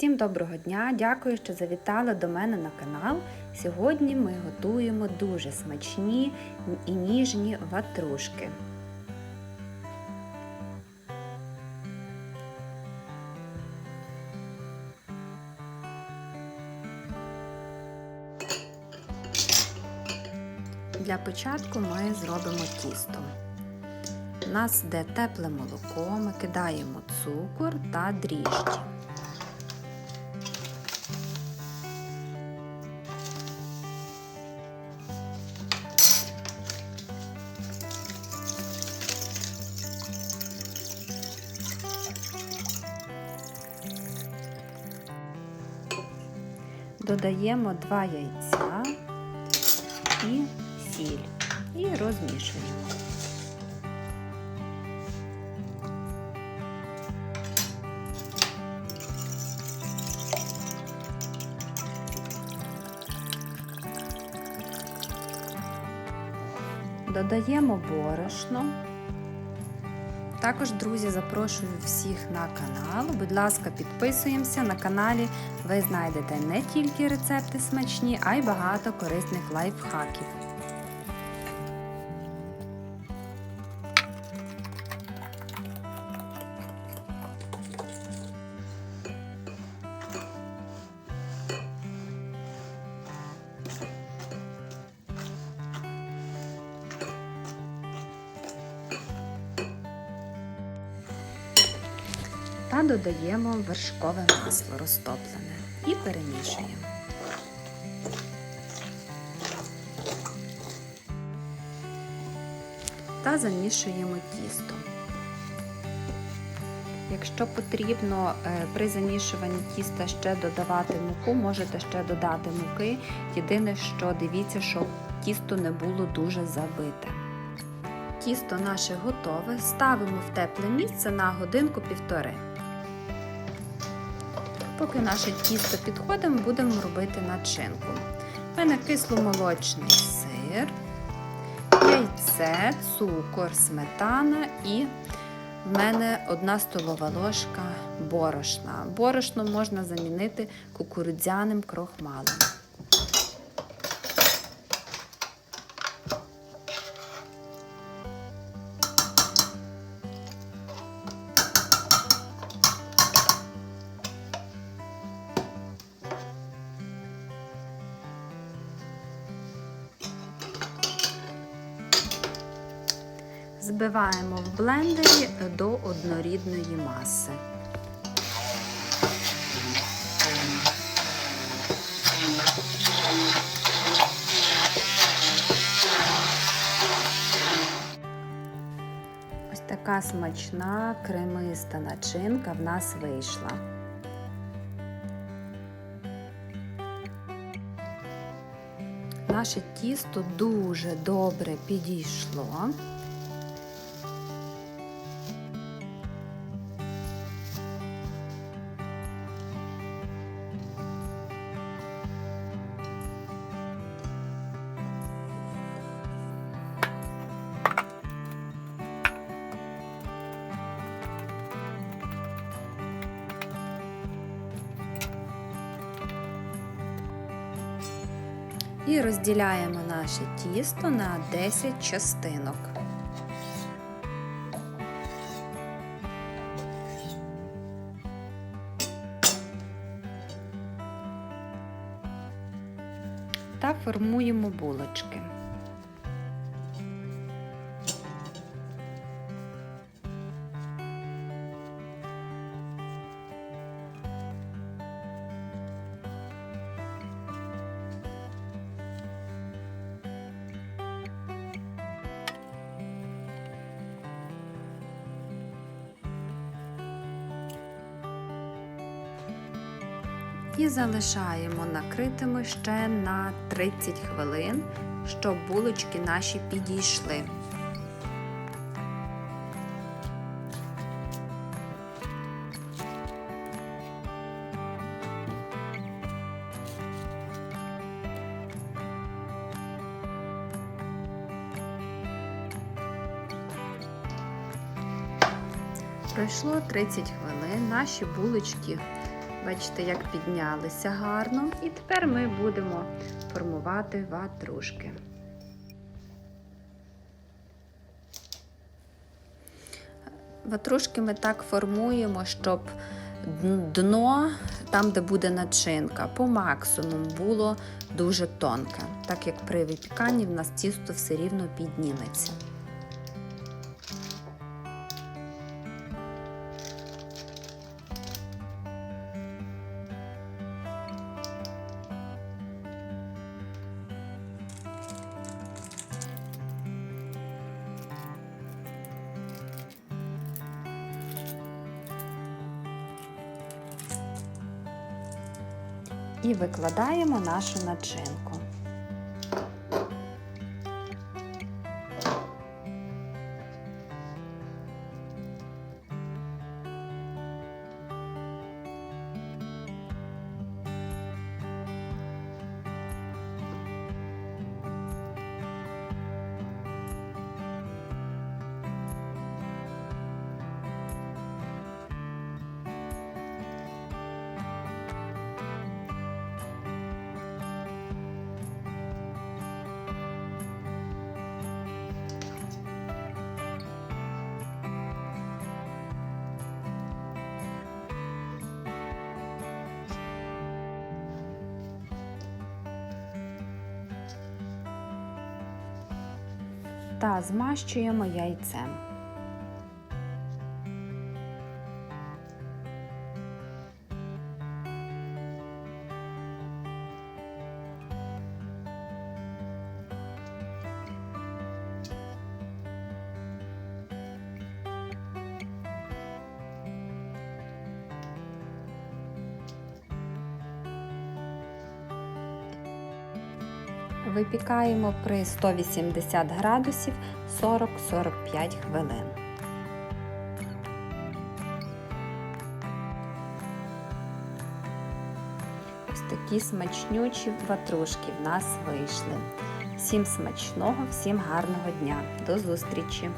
Всім доброго дня! Дякую, що завітали до мене на канал. Сьогодні ми готуємо дуже смачні і ніжні ватрушки. Для початку ми зробимо тісто. У нас йде тепле молоко, ми кидаємо цукор та дріжджі. Додаємо 2 яйця і сіль і розмішуємо. Додаємо борошно. Також, друзі, запрошую всіх на канал. Будь ласка, підписуємося на каналі. Ви знайдете не тільки рецепти смачні, а й багато корисних лайфхаків. Та додаємо вершкове масло розтоплене і перемішуємо. Та замішуємо тісто. Якщо потрібно при замішуванні тіста ще додавати муку, можете ще додати муки. Єдине, що дивіться, щоб тісто не було дуже забите. Тісто наше готове, ставимо в тепле місце на годинку-півтори. Поки наше тісто підходимо, будемо робити начинку. У мене кисломолочний сир, яйце, цукор, сметана і в мене одна столова ложка борошна. Борошно можна замінити кукурудзяним крохмалем. Збиваємо в блендері до однорідної маси. Ось така смачна кремиста начинка в нас вийшла. Наше тісто дуже добре підійшло. І розділяємо наше тісто на 10 частинок. Та формуємо булочки. І залишаємо накритими ще на 30 хвилин, щоб булочки наші підійшли. Пройшло 30 хвилин, наші булочки Бачите, як піднялися гарно. І тепер ми будемо формувати ватрушки. Ватрушки ми так формуємо, щоб дно, там, де буде начинка, по максимуму було дуже тонке, так як при випіканні в нас тісто все рівно підніметься. І викладаємо нашу начинку. Та змащуємо яйцем. Випікаємо при 180 градусів 40-45 хвилин. Ось такі смачнючі ватрушки в нас вийшли. Всім смачного, всім гарного дня. До зустрічі!